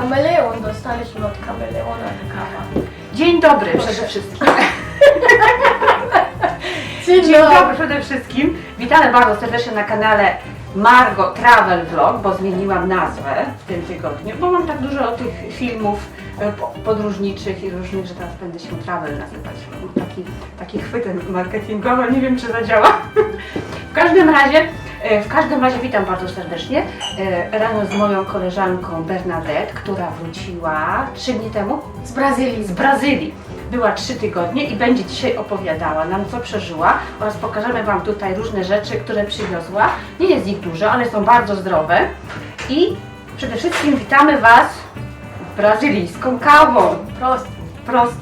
kameleon, dostaliśmy od kameleona kawa. Dzień dobry przede wszystkim. Dzień Dzień dobry przede wszystkim. Witamy bardzo serdecznie na kanale Margo Travel Vlog, bo zmieniłam nazwę w tym tygodniu, bo mam tak dużo tych filmów e, po- podróżniczych i różnych, że teraz będę się Travel nazywać. Mam Taki, taki chwyt marketingowy, nie wiem czy zadziała. W każdym razie, w każdym razie witam bardzo serdecznie. E, Rano z moją koleżanką Bernadette, która wróciła trzy dni temu Z Brazylii. z Brazylii. Była trzy tygodnie i będzie dzisiaj opowiadała nam, co przeżyła oraz pokażemy Wam tutaj różne rzeczy, które przywiozła. Nie jest ich dużo, ale są bardzo zdrowe. I przede wszystkim witamy Was brazylijską kawą. Prost. Prost,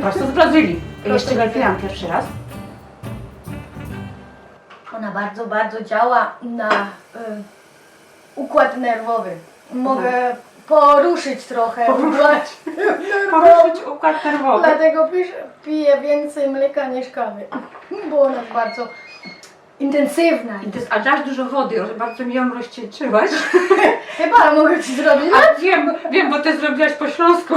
prosto z Brazylii. Prosto Jeszcze nie piłam pierwszy raz. Ona bardzo, bardzo działa na y, układ nerwowy. Mogę poruszyć trochę układ Poruszyć układ nerwowy. Dlatego pisz- piję więcej mleka niż kawy, bo ona jest bardzo intensywna. I to jest, dasz dużo wody, bardzo mi ją rozcieńczyłaś. Chyba mogę ci zrobić. A wiem, wiem, bo Ty zrobiłaś po śląsku.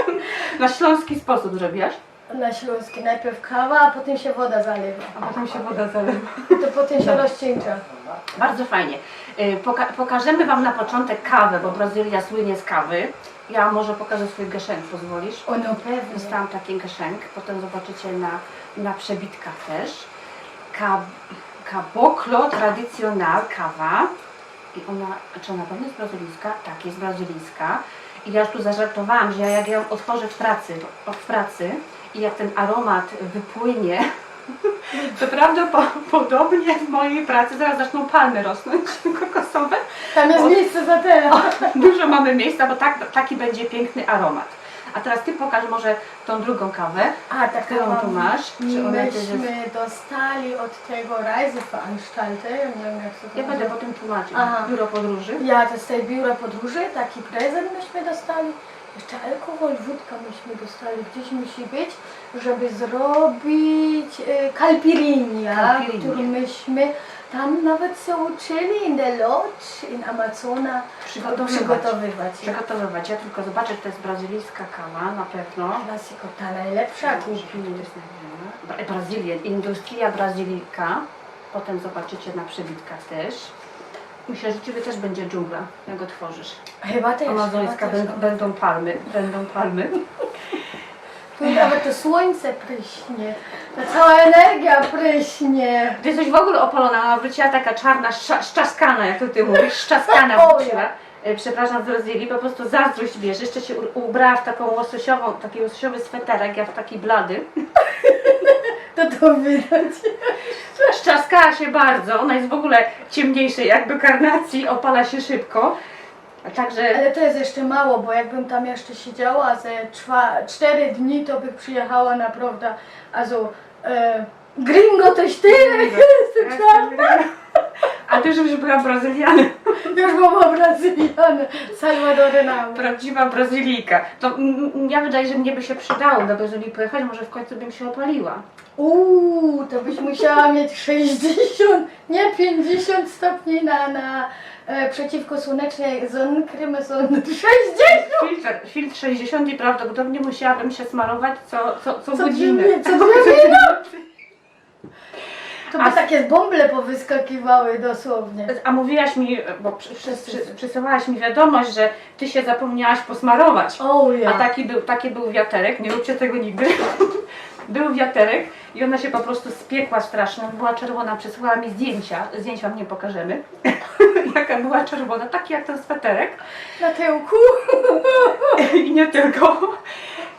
Na śląski sposób zrobiłaś. Na śląski najpierw kawa, a potem się woda zalewa. A potem się woda zalewa. To potem się rozcieńcza. Bardzo fajnie. Y, Poka pokażemy Wam na początek kawę, bo Brazylia słynie z kawy. Ja może pokażę swój geszenk, pozwolisz? O no pewnie. Dostałam taki geszenk, potem zobaczycie na, na przebitkach też. Ka Caboclo Tradicional kawa. I ona, czy ona pewnie jest brazylijska? Tak, jest brazylijska. I ja już tu zażartowałam, że ja jak ją otworzę w pracy, w pracy i jak ten aromat wypłynie, to prawdopodobnie w mojej pracy zaraz zaczną palmy rosnąć kokosowe. Tam jest miejsce za teraz. Dużo mamy miejsca, bo tak, taki będzie piękny aromat. A teraz Ty pokaż może tą drugą kawę. A tak Którą tu masz? Czy ona też jest- Myśmy dostali od tego Reiseveranstalter, nie wiem jak to Ja będę potem tłumaczyć. Aha. Biuro podróży. Ja to z tej biura podróży, taki prezent myśmy dostali. Jeszcze alkohol, wódka myśmy dostali, gdzieś musi być, żeby zrobić e, kalpirinia, Caipirinha. który myśmy tam nawet się uczyli in the lodge, in Amazona Przygotowywać. przygotowywać. Przygotowywać. Ja tylko zobaczę, to jest brazylijska kawa, na pewno. Klasiko, ta najlepsza To jest najlepsza. Bra- Brazylia, Industria Brazylika. Potem zobaczycie na przebitkach też. Myślę, że Ciebie też będzie dżungla, jak go tworzysz. Chyba też. Amazońska, chyba też. będą, będą palmy, będą palmy. Tu nawet to słońce pryśnie, ta cała energia pryśnie. Ty jesteś w ogóle opalona, ona wróciła taka czarna, szcza- szczaskana, jak to ty mówisz, szczaskana O, wróciła. E, Przepraszam, z Brazylii, po prostu zazdrość bierze. Jeszcze się u- ubrała w taką łososiową, taki łososiowy sweterek, jak taki blady. To to widać. Szczaskała się bardzo, ona jest w ogóle ciemniejsza, jak do karnacji, opala się szybko. A Także Ale to jest jeszcze mało, bo jakbym tam jeszcze siedziała ze czwa, cztery dni, to bych przyjechała naprawdę, also e, gringo też ty, jestem czarna, A ty już była Brazylianem, już była Brazyliana, Salwadorynam. prawdziwa Brazylijka. To mm, ja wydaje, że mnie by się przydało do Brazylii pojechać, może w końcu bym się opaliła. Uuu, to byś musiała mieć 60, nie 50 stopni na, na e, przeciwkosłonecznej zonkrym, zon 60! Filtr, filtr 60 i prawdopodobnie musiałabym się smarować co, co, co, Co godzinę. dwie- co dwie To by A- takie bąble powyskakiwały dosłownie. A mówiłaś mi, bo przy, przy, przy, przysyłałaś mi wiadomość, że ty się zapomniałaś posmarować. O ja. A taki był, taki był wiaterek, nie róbcie tego nigdy. Był wiaterek i ona się po prostu spiekła strasznie, była czerwona, przysłała mi zdjęcia, zdjęcia wam nie pokażemy, jaka była czerwona, taki jak ten sweterek Na tyłku. i nie tylko.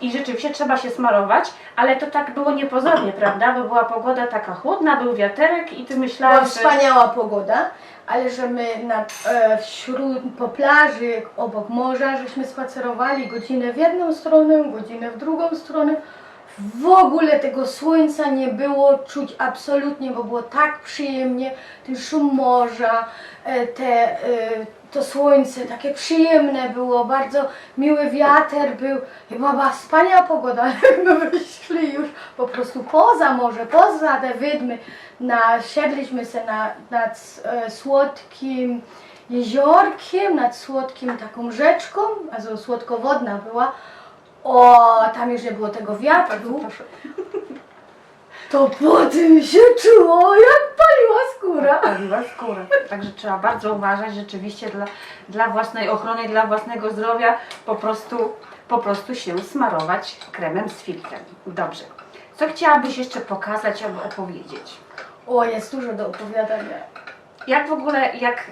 I rzeczywiście trzeba się smarować, ale to tak było niepozornie, prawda? Bo była pogoda taka chłodna, był wiaterek i ty Była myślałaś, że... wspaniała pogoda, ale że my na, e, wśród, po plaży obok morza, żeśmy spacerowali godzinę w jedną stronę, godzinę w drugą stronę. W ogóle tego słońca nie było czuć absolutnie, bo było tak przyjemnie, ten szum morza, e, te, e, to słońce takie przyjemne było, bardzo miły wiater był, chyba była wspaniała pogoda, ale my wyszli już po prostu poza morze, poza te wydmy, na, siedliśmy się na, nad e, słodkim jeziorkiem, nad słodkim taką rzeczką, also słodkowodna była. O, tam już nie było tego wiatru. To potem się czuło, jak paliła skóra. Paliła skórę. Także trzeba bardzo uważać rzeczywiście dla, dla własnej ochrony dla własnego zdrowia po prostu, po prostu się smarować kremem z filtrem. Dobrze. Co chciałabyś jeszcze pokazać albo opowiedzieć? O, jest dużo do opowiadania. Jak w ogóle, jak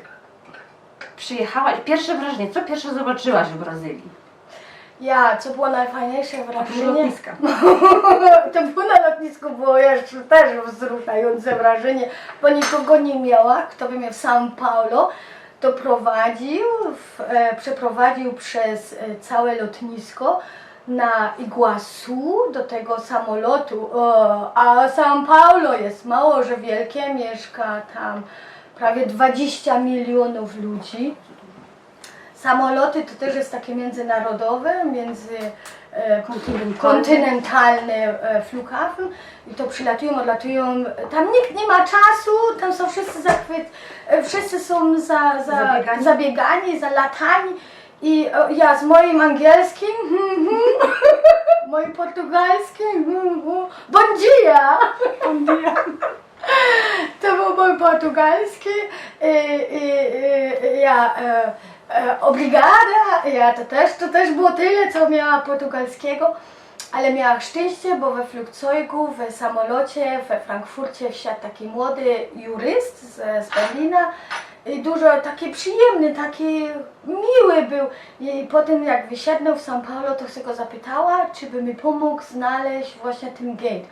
przyjechałaś, pierwsze wrażenie, co pierwsze zobaczyłaś w Brazylii? Ja, co było najfajniejsze wrażenie? lotniska. to było na lotnisku, było jeszcze też wzruszające wrażenie, bo nikogo nie miała, kto by mnie w São Paulo doprowadził, w, e, przeprowadził przez e, całe lotnisko na Iguazu do tego samolotu, o, a São Paulo jest mało, że wielkie, mieszka tam prawie 20 milionów ludzi. Samoloty to też jest takie międzynarodowe, między e, e, Flughafen i to przylatują, odlatują. Tam nikt nie ma czasu, tam są wszyscy zachwyt, e, wszyscy są za, za, Zabiegani. zabiegani, zalatani. I e, ja z moim angielskim, hmm, hmm, moim portugalskim, hmm, hmm, bom dia! To był mój portugalski. I, i, i ja e, e, obrigada, ja to też, to też było tyle, co miała portugalskiego, ale miała szczęście, bo we Flugzeugu, w samolocie we Frankfurcie wsiadł taki młody juryst z, z Berlina i dużo taki przyjemny, taki miły był i potem jak wysiadł w São Paulo, to się go zapytała, czy by mi pomógł znaleźć właśnie ten gate.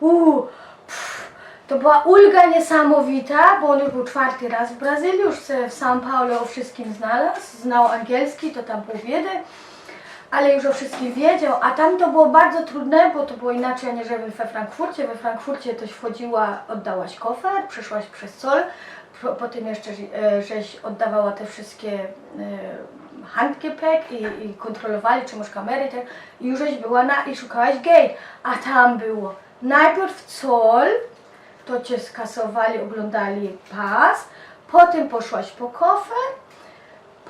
Uuu, pff, to była ulga niesamowita, bo on już był czwarty raz w Brazylii, już w São Paulo o wszystkim znalazł, znał angielski, to tam pół biedy, ale już o wszystkim wiedział, a tam to było bardzo trudne, bo to było inaczej aniżeli we Frankfurcie. We Frankfurcie toś wchodziła, oddałaś kofer, przeszłaś przez col, po- potem jeszcze e, żeś oddawała te wszystkie e, handgepäck i, i kontrolowali, czy masz kamery, tak, i już była na, i szukałaś gate, a tam było najpierw col, to cię skasowali, oglądali pas, potem poszłaś po kofer,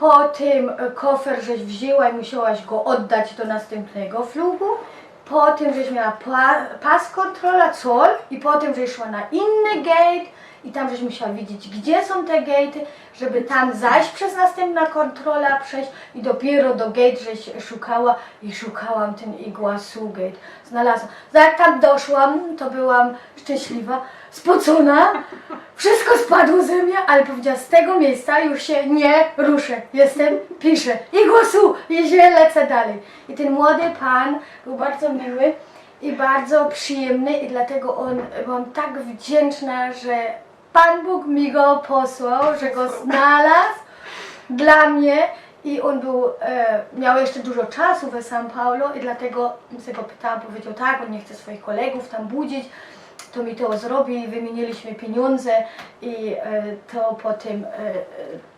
potem e, kofer żeś wzięła i musiałaś go oddać do następnego flugu, potem żeś miała pa, pas kontrola, col i potem żeś szła na inny gate i tam żeś musiała widzieć, gdzie są te gate'y, żeby tam zajść przez następna kontrola, przejść i dopiero do gate żeś szukała i szukałam ten Iguazu gate. Znalazłam. Za jak tam doszłam, to byłam szczęśliwa, spocona, wszystko spadło ze mnie, ale powiedziała, z tego miejsca już się nie ruszę. Jestem, piszę. I się lecę dalej. I ten młody pan był bardzo miły i bardzo przyjemny i dlatego on, byłam tak wdzięczna, że Pan Bóg mi go posłał, że go znalazł dla mnie i on był, e, miał jeszcze dużo czasu we São Paulo i dlatego się go pytałam, powiedział tak, on nie chce swoich kolegów tam budzić, to mi to zrobi, wymieniliśmy pieniądze i e, to potem e,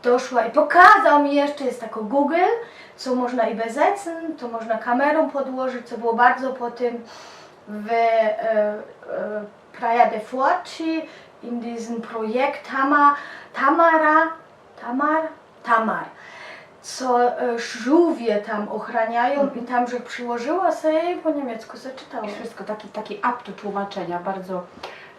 doszła i pokazał mi jeszcze, jest tako Google, co można i besetzen, to można kamerą podłożyć, co było bardzo potem w e, e, Praia de Forte in diesem Projekt Tama, Tamara, Tamar, Tamar, co e, żółwie tam ochraniają i tam, że przyłożyła sobie po niemiecku zaczytała. I wszystko, taki, taki do tłumaczenia, bardzo,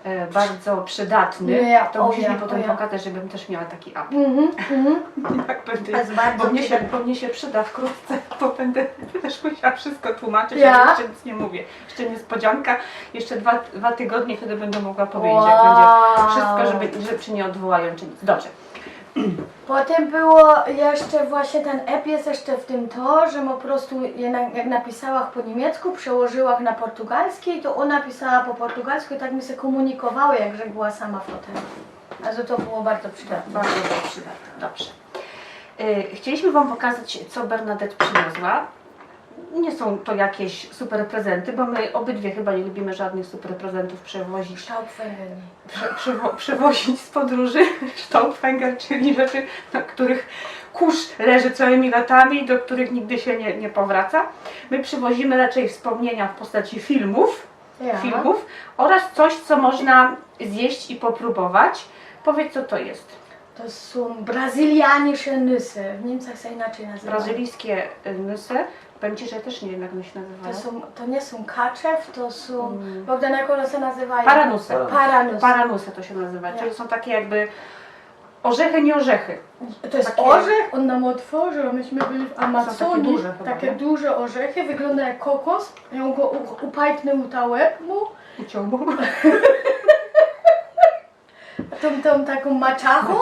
e, bardzo przydatny. Nie, to o musisz ja, mi potem ja. pokazać, żebym też miała taki up. Mhm, mhm. Jak będę, To jest bardzo bo, mnie się, bo mnie się przyda wkrótce, bo będę też musiała wszystko tłumaczyć, Ja? ja jeszcze nic nie mówię. Jeszcze niespodzianka, jeszcze dwa, dwa tygodnie, wtedy będę mogła powiedzieć, jak Wow. będzie wszystko, żeby, żeby czy nie odwołają, czy nic. Dobrze. Potem było jeszcze właśnie ten app jest jeszcze w tym to, że po prostu jak napisałam po niemiecku, przełożyłam na portugalski, to ona pisała po portugalsku i tak mi się komunikowało, jak że była sama w hotelu. Also to było bardzo przydatne. Bardzo przydatne. Dobrze. Y, Chcieliśmy Wam pokazać, co Bernadette przyniosła. Nie są to jakieś super prezenty, bo my obydwie chyba nie lubimy żadnych super prezentów przewozić, Staubfänger. prze, przewo, przewozić z podróży. Staubfänger, czyli rzeczy, na których kurz leży całymi latami i do których nigdy się nie, nie powraca. My przywozimy raczej wspomnienia w postaci filmów, Ja. filmów oraz coś, co można zjeść i popróbować. Powiedz, co to jest. To są brazylianische Nüsse. W Niemczech się inaczej nazywają. Brazylijskie y, nysy. Powiem Ci, że ja też nie wiem jak one się nazywają. To, są, to nie są kaczew, to są... Mm. Bogdan, jak one się nazywają? Paranusy. Paranus. Paranusy to się nazywa, Ja. czyli są takie jakby orzechy, nie orzechy. To jest Takie- orzech, on nam otworzył, a myśmy byli w Amazonii. duże chyba, takie nie? duże orzechy, wygląda jak kokos. I on go u- upajtnął ta łeb mu, Uciągnął. tą, tą taką maczachą.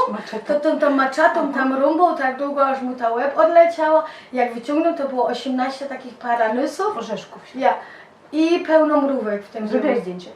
To tą, tą maczatą tam rąbał tak długo, aż mu ta łeb odleciała. Jak wyciągnął, to było 18 takich paranusów. Orzeszków. Ja. I pełno mrówek w tym Zrobiłeś zdjęcie.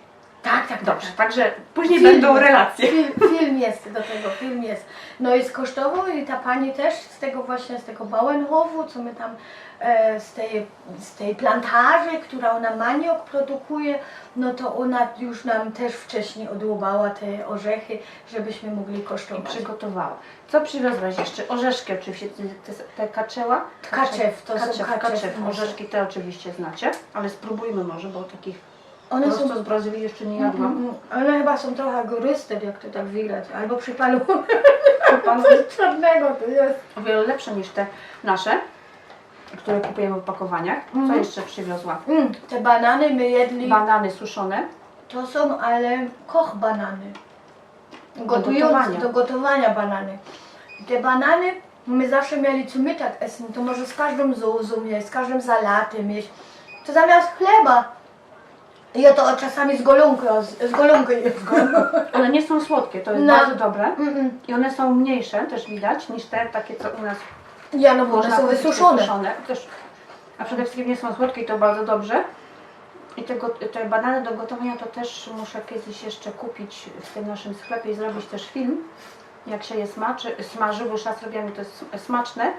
Tak, tak, Dobrze, tak. także później Film będą relacje. Film, film jest do tego, film jest. No i skosztował i ta pani też z tego właśnie, z tego Bauernhofu, co my tam, e, z, tej, z tej plantaży, która ona maniok produkuje, no to ona już nam też wcześniej odłubała te orzechy, żebyśmy mogli kosztować. przygotowała. Co przywiozłaś jeszcze? Orzeszki oczywiście, te, te kaczeła? Kaczew, to są kaczew, kaczew. kaczew. Orzeszki te oczywiście znacie, ale spróbujmy może, bo takich One są prosto z Brazylii jeszcze nie jadłam. Mm, One chyba są trochę góryste, jak to tak widać. Albo przypalu. Pan Coś czarnego to jest. o wiele lepsze niż te nasze, które kupujemy w opakowaniach. Co Mhm. jeszcze przywiozła? Mm, te banany my jedli. Banany suszone. To są ale koch banany. Gotujące, gotowania. do gotowania banany. Te banany my zawsze mieli tak essen, to może z każdą zuzą jeść, z każdym salatem jeść. To zamiast chleba. Ja to czasami z golonką, z, z golonką jeść. One nie są słodkie, to jest No. bardzo dobre. Mm-mm. I one są mniejsze, też widać, niż te takie, co u nas Ja no bo one można są kupić wysuszone. wysuszone. Też, a przede wszystkim nie są słodkie i to bardzo dobrze. I tego, te banany do gotowania to też muszę kiedyś jeszcze kupić w tym naszym sklepie i zrobić też film, jak się je smaczy, smaży, bo już raz robiłam i to jest smaczne.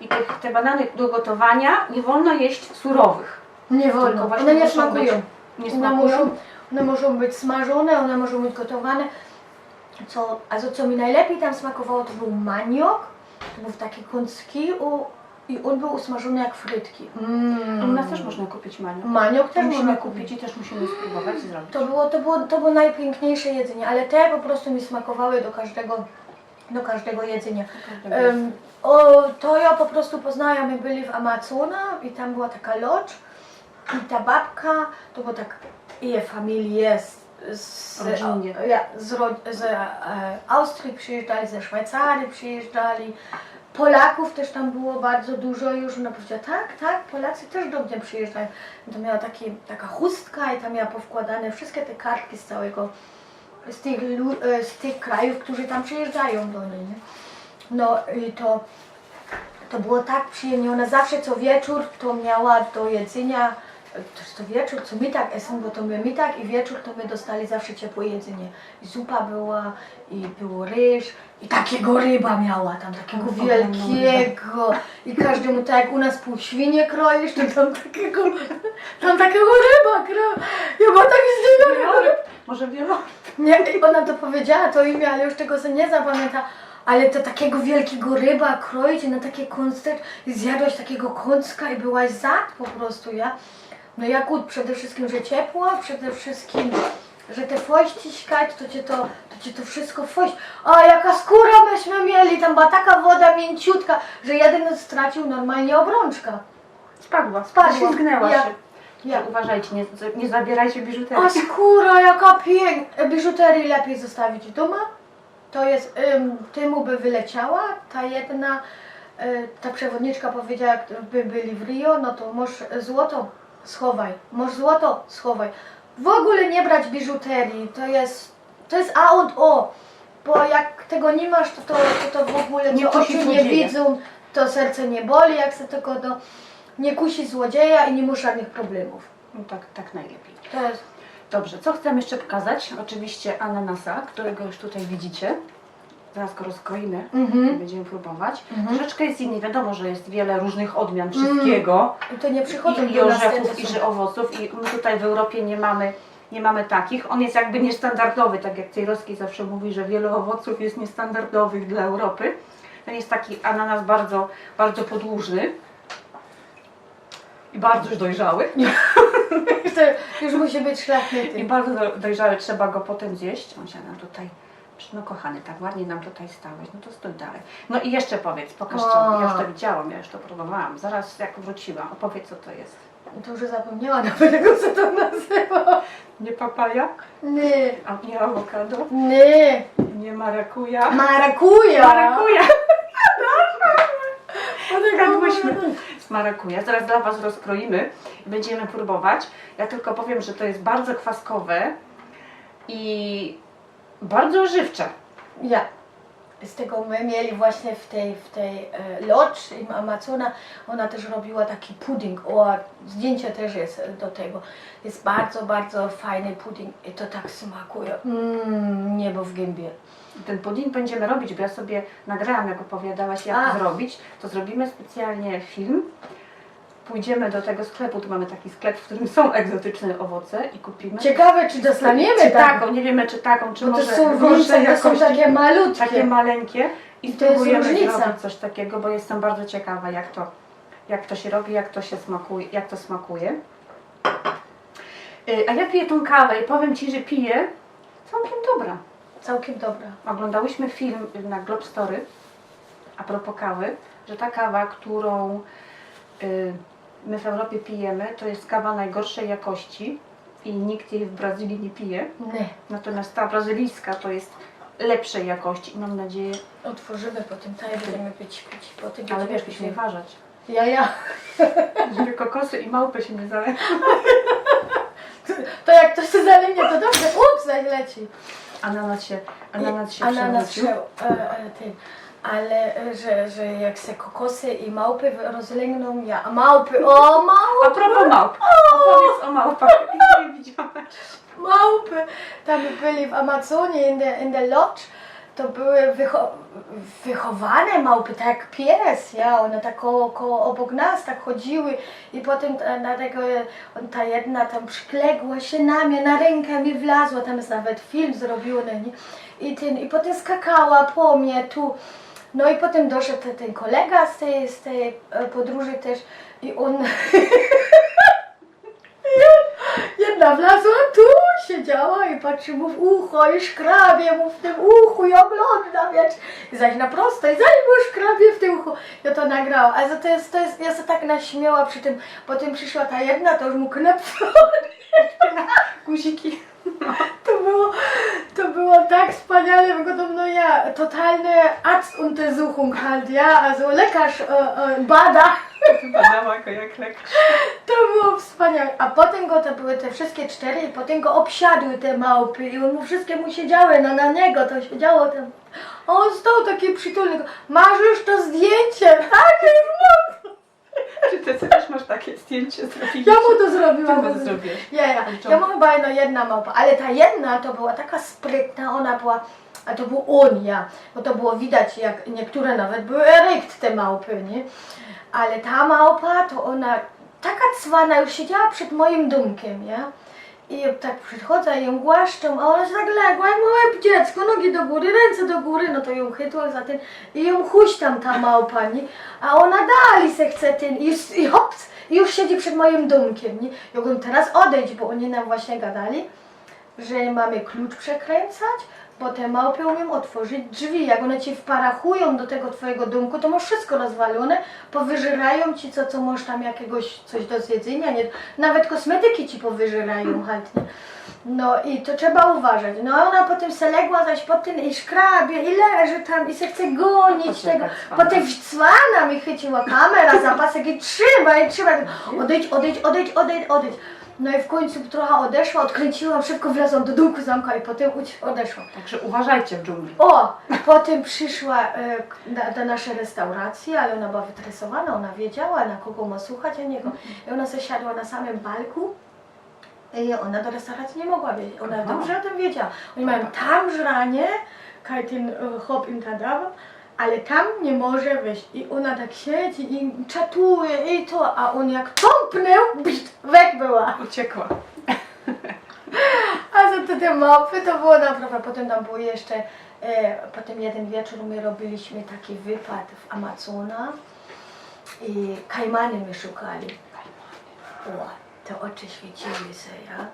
I te, te banany do gotowania nie wolno jeść surowych. Nie Tylko wolno, właśnie one nie muszą być- smakują. Nie One smakują. muszą, one muszą być smażone, one muszą być gotowane. Co, a co, co mi najlepiej tam smakowało, to był maniok. To był taki kącki u, i on był usmażony jak frytki. Mm. U nas też można kupić maniok. Maniok też musimy można kupić i też musimy spróbować zrobić. To było, to, było, to było najpiękniejsze jedzenie, ale te po prostu mi smakowały do każdego, do każdego jedzenia. Em, o, to ja po prostu poznałam, jak byli w Amazona i tam była taka lodź i ta babka, to było tak, jej familię z, z, ja, z, ro, z e, Austrii przyjeżdżali, ze Szwajcarii przyjeżdżali, Polaków też tam było bardzo dużo już, ona powiedziała, tak, tak, Polacy też do mnie przyjeżdżają. To miała taki, taka chustka i tam miała powkładane wszystkie te kartki z całego, z tych, e, z tych krajów, którzy tam przyjeżdżają do niej. Nie? No i to, to było tak przyjemnie. Ona zawsze co wieczór to miała do jedzenia, to co wieczór, co my tak essen, bo to my, my tak i wieczór to my dostali zawsze ciepłe jedzenie. I zupa była, i było ryż, i takiego ryba miała tam, takiego Ogromną wielkiego. I każdemu, tak jak u nas pół świnie kroisz, to tam takiego, tam takiego ryba kro. Ja była tak zdziwiona. Może wielo? Nie, i ona to powiedziała, to imię, ale już tego sobie nie zapamięta. Ale to takiego wielkiego ryba kroić i na takie kąstek i zjadłaś takiego kąska i byłaś zad po prostu, ja. No jak ud, przede wszystkim, że ciepło, przede wszystkim, że te feuchtigkeit, to cię to, to cię to wszystko feucht. A jaka skóra myśmy mieli, tam była taka woda mięciutka, że jeden stracił normalnie obrączka. Spadła, Spadła. Ślizgnęła Ja- się. Ja. Uważajcie, nie, nie zabierajcie biżuterii. A skóra jaka piękna! Biżuterię lepiej zostawić w domu. To jest, ym, tymu by wyleciała, ta jedna, y, ta przewodniczka powiedziała, by byli w Rio, no to możesz złoto schowaj, możesz złoto schowaj. W ogóle nie brać biżuterii, to jest, to jest A und O, bo jak tego nie masz, to to, to, to w ogóle Nie to oczy nie złodzieja. widzą, to serce nie boli, jak se tylko do, nie kusi złodzieja i nie ma żadnych problemów. No tak, tak najlepiej. To jest Dobrze, co chcę jeszcze pokazać? Oczywiście ananasa, którego już tutaj widzicie. Zaraz go rozkroimy Mhm. będziemy próbować. Mhm. Troszeczkę jest inny, wiadomo, że jest wiele różnych odmian wszystkiego. I to nie przychodzą I, i do nas te, orzechów, i że owoców. I my tutaj w Europie nie mamy, nie mamy takich. On jest jakby niestandardowy, tak jak Cejrowski zawsze mówi, że wiele owoców jest niestandardowych dla Europy. Ten jest taki ananas bardzo, bardzo podłużny. I bardzo dojrzały. To już musi być I szlachetny. bardzo do- dojrzały, trzeba go potem zjeść. On się nam tutaj No kochany, tak ładnie nam tutaj stałeś, no to stój dalej. No i jeszcze powiedz, pokaż co, ja już to widziałam, ja już to próbowałam. Zaraz jak wróciłam, opowiedz co to jest. To już zapomniała nawet tego, co to nazywa. Nie papaja, Nie, a nie awokado, nie. nie marakuja. Marakuja. Marakuja! Zgadłyśmy. Z marakuja. Zaraz dla Was rozkroimy i będziemy próbować. Ja tylko powiem, że to jest bardzo kwaskowe i bardzo żywcze. Ja. Z tego my mieli właśnie w tej, w tej e, Lodge im Amazona, ona też robiła taki pudding, o, zdjęcie też jest do tego. Jest bardzo, bardzo fajny pudding i to tak smakuje. Mmm, niebo w gębie. Ten pudding będziemy robić, bo ja sobie nagrałam, jak opowiadałaś, jak A. zrobić. To zrobimy specjalnie film. Pójdziemy do tego sklepu, tu mamy taki sklep, w którym są egzotyczne owoce i kupimy. Ciekawe, czy dostaniemy czy tak. taką, nie wiemy czy taką, czy Bo może są gorszej różnice, to są jakości. takie malutkie. takie maleńkie i I to jest spróbujemy różnica. zrobić coś takiego, bo jestem bardzo ciekawa jak to, jak to się robi, jak to się smakuje, jak to smakuje. Y, A ja piję tą kawę i powiem Ci, że piję całkiem dobra. Całkiem dobra. Oglądałyśmy film na Globe Story a propos kawy, że ta kawa, którą y, my w Europie pijemy, to jest kawa najgorszej jakości i nikt jej w Brazylii nie pije. Nie. Natomiast ta brazylijska to jest lepszej jakości i mam nadzieję, Otworzymy potem, tak będziemy pić, pić. Potem ale będziemy wiesz, pić. musimy uważać. Ja, ja. Żeby kokosy i małpy się nie zaleją. To jak ktoś się zalinie, to dobrze. Ups, leci. Ananas się, ananas się Ananas się, e, e, ale e, że, że jak se kokosy i małpy rozlegną, ja, a małpy, o A małpy, propos małp, opowiedz o małpach. Nie widziałaś. małpy, tam byli w Amazonie, in der, in der Lodge, to były wycho wychowane małpy, tak jak pies, ja, one tak koło, koło obok nas tak chodziły. I potem ta, na tego, on, ta jedna tam przykległa się na mnie, na rękę mi wlazła, tam jest nawet film zrobiony, nie? I, ten, i potem skakała po mnie tu, no i potem doszedł ten, kolega z tej, z tej e, podróży też i on Jedna wlazła tu, siedziała i patrzy mu w ucho i szkrabie mu w tym uchu i ogląda, wiesz. I zaś na prosto i zaś mu szkrabie w tym uchu. Ja to nagrałam. Ale to jest, to jest, ja się tak naśmiała przy tym. Potem przyszła ta jedna, to już mu knepnęła Guziki. Było tak wspaniale wygodne, ja, totalne Arztuntersuchung halt, ja, also lekarz e, e, bada. Badała go jak lekarz. To było wspaniałe. A potem go, to były te wszystkie cztery i potem go obsiadły te małpy i on mu wszystkie mu siedziały na, na niego, to siedziało tam. A on stał taki przytulny, masz już to zdjęcie, tak? Już mam. Czy ty też masz takie zdjęcie zrobić? Ja mu to zrobiłam. Ty mu to zrobiłeś. Ja, ja. Ja mu chyba no jedna małpa, ale ta jedna to była taka sprytna, ona była, a to był on, ja, bo to było widać, jak niektóre nawet były erekt te małpy, nie? Ale ta małpa, to ona taka cwana już siedziała przed moim domkiem, ja? I tak przychodzę ją głaszczą, a ona się tak legła jak małe dziecko, nogi do góry, ręce do góry, no to ją chytła za ten i ją huśtam ta małpa? A ona dalej se chce ten i, i hops, i już siedzi przed moim domkiem, nie? Ja teraz odejdź, bo oni nam właśnie gadali, że mamy klucz przekręcać, bo te małpy umiem otworzyć drzwi. Jak one ci wparachują do tego twojego domku, to masz wszystko rozwalone, powyżerają ci co, co masz tam jakiegoś coś do zjedzenia, nie? Nawet kosmetyki ci powyżerają chętnie. No i to trzeba uważać. No a ona potem se legła zaś po tym i szkrabie i leży tam i se chce gonić tego. Potem cwana mi chyciła kamera, zapasek i trzyma i trzyma. Odejdź, odejdź, odejdź, odejdź, odejdź. No i w końcu trochę odeszła, odkręciłam, szybko wlazłam do domku zamka i potem uci- odeszła. Także uważajcie w dżungli. O, potem przyszła e, k- na, do naszej restauracji, ale ona była wytresowana, ona wiedziała, na kogo ma słuchać, a niego. I ona zasiadła na samym balku i ona do restauracji nie mogła wiedzieć. Ona Aha. dobrze o tym wiedziała. Oni mają tam żranie, kaj ten e, hop im ta dawa, ale tam nie może wejść. I ona tak siedzi i czatuje i to, a on jak tąpnął, bit, weg była. Uciekła. A za to te mapy to było naprawdę. Potem tam było jeszcze, e, potem jeden wieczór my robiliśmy taki wypad w Amazona i kajmany my szukali. O, te oczy świeciły się, ja.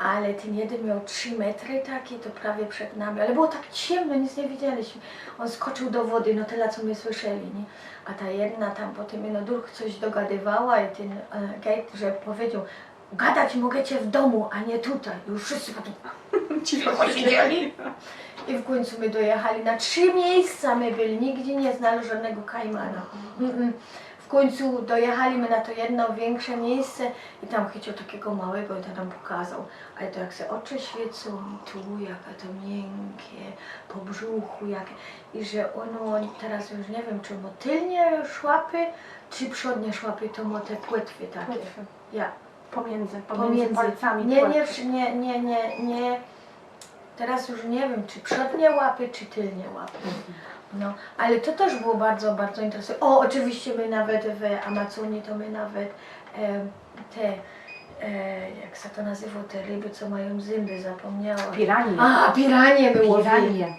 Ale ten jeden miał 3 metry taki, to prawie przed nami, ale było tak ciemno, nic nie widzieliśmy. On skoczył do wody, no tyle co my słyszeli, nie? A ta jedna tam potem no druh coś dogadywała i ten e, gate, że powiedział, gadać mogecie w domu, a nie tutaj. Już wszyscy potem Cicho siedzieli. I w końcu my dojechali na trzy miejsca, my byli, nigdzie nie znali żadnego kajmana. Mm-mm. W końcu dojechaliśmy na to jedno większe miejsce i tam chycił takiego małego i to nam pokazał. Ale to jak się oczy świecą, tu jaka to miękkie, po brzuchu jakie. I że ono teraz już nie wiem, czy ma tylnie szłapy, czy przodnie szłapy, to ma te płetwy takie. Płetwy. Ja. Pomiędzy, pomiędzy, Pomiędzy. palcami. Nie, nie, nie, nie, nie, nie. Teraz już nie wiem, czy przodnie łapy, czy tylnie łapy. No, ale to też było bardzo, bardzo interesujące. O, oczywiście my nawet w Amazonii to my nawet e, te, e, jak się to nazywa, te ryby, co mają zęby, zapomniałam. Piranie. A, piranie my łowili. Piranie.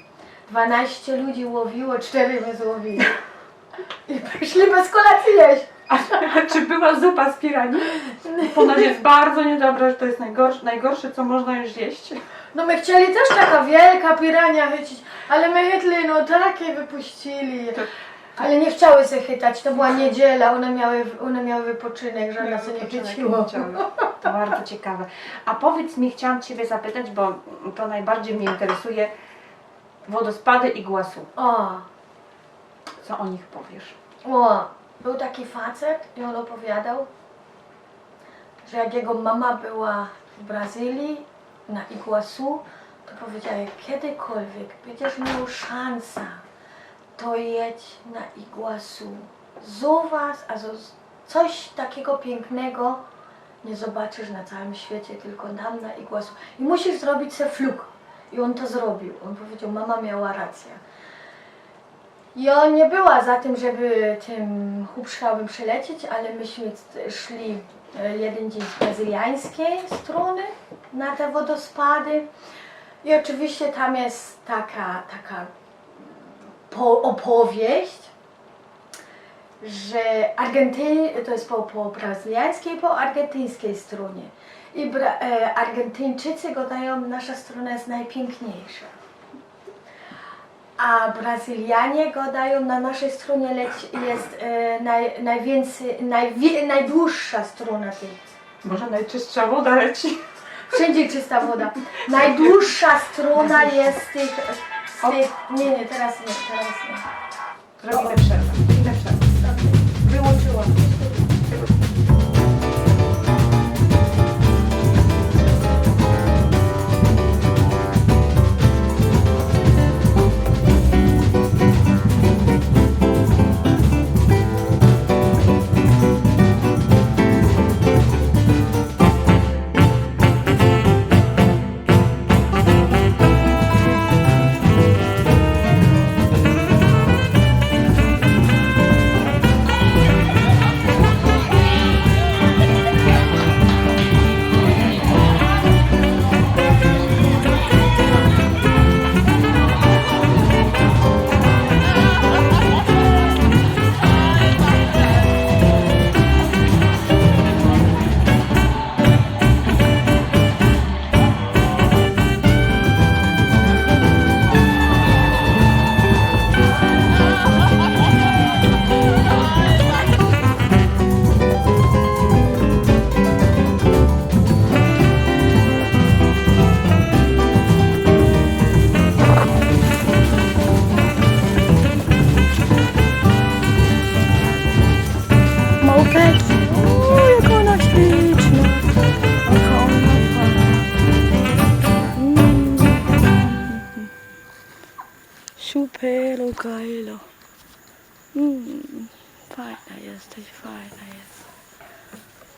12 ludzi łowiło, 4 my złowili. I przyszli bez kolacji jeść. A, a czy była zupa z piranii? Ponoć jest bardzo niedobra, że to jest najgorsze, najgorsze co można już jeść. No my chcieli też taka wielka pirania chycić, ale my chytli, no takie wypuścili. Ale nie chciały się chytać, to była niedziela, one miały, one miały wypoczynek, żadna się nie chyciło. To bardzo ciekawe. A powiedz mi, chciałam Ciebie zapytać, bo to najbardziej mnie interesuje, wodospady i głasu. O, Co o nich powiesz? o, był taki facet i on opowiadał, że jak jego mama była w Brazylii na Iguazu, to powiedziała, kiedykolwiek będziesz miał szansę, to jedź na Iguazu. Zobacz, a coś takiego pięknego nie zobaczysz na całym świecie, tylko tam na Iguazu. I musisz zrobić se flug. I on to zrobił. On powiedział, mama miała rację. On nie była za tym, żeby tym hubschraubem przelecieć, ale myśmy szli e, jeden dzień z brazyliańskiej strony na te wodospady. I oczywiście tam jest taka, taka po, opowieść, że Argenty, to jest po, po brazyliańskiej, po argentyńskiej stronie. I bra, e, Argentyńczycy gadają, nasza strona jest najpiękniejsza. A Brazylianie gadają, na naszej stronie jest e, naj, najwięcej, najwie, najdłuższa strona. Może najczystsza woda leci? Wszędzie czysta woda. Najdłuższa strona jest z tych, z tych... Nie, nie, teraz nie, teraz nie. Robimy przerwę.